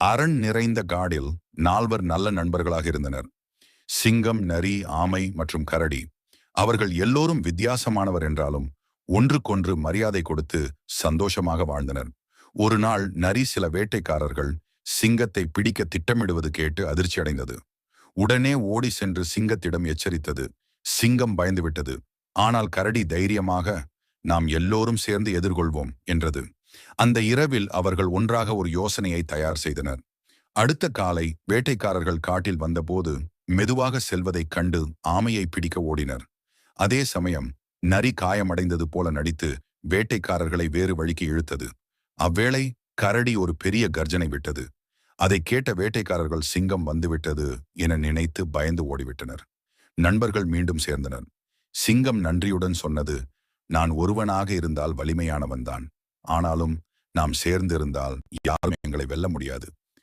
அரண் நிறைந்த காடில் நால்வர் நல்ல நண்பர்களாக இருந்தனர். சிங்கம் நரி ஆமை மற்றும் கரடி. அவர்கள் எல்லோரும் வித்தியாசமானவர் என்றாலும் ஒன்றுக்கொன்று மரியாதை கொடுத்து சந்தோஷமாக வாழ்ந்தனர். ஒரு நாள் நரி சில வேட்டைக்காரர்கள் சிங்கத்தை பிடிக்க திட்டமிடுவது கேட்டு அதிர்ச்சி அடைந்தது. உடனே ஓடி சென்று சிங்கத்திடம் எச்சரித்தது. சிங்கம் பயந்துவிட்டது. ஆனால் கரடி தைரியமாக நாம் எல்லோரும் சேர்ந்து எதிர்கொள்வோம் என்றது. அந்த இரவில் அவர்கள் ஒன்றாக ஒரு யோசனையை தயார் செய்தனர். அடுத்த காலை வேட்டைக்காரர்கள் காட்டில் வந்தபோது மெதுவாக செல்வதைக் கண்டு ஆமையை பிடிக்க ஓடினர். அதே சமயம் நரி காயமடைந்தது போல நடித்து வேட்டைக்காரர்களை வேறு வழிக்கு இழுத்தது. அவ்வேளை கரடி ஒரு பெரிய கர்ஜனை விட்டது. அதை கேட்ட வேட்டைக்காரர்கள் சிங்கம் வந்துவிட்டது என நினைத்து பயந்து ஓடிவிட்டனர். நண்பர்கள் மீண்டும் சேர்ந்தனர். சிங்கம் நன்றியுடன் சொன்னது நான் ஒருவனாக இருந்தால் வலிமையானவன்தான். ஆனாலும் நாம் சேர்ந்திருந்தால் யாரும் எங்களை வெல்ல முடியாது.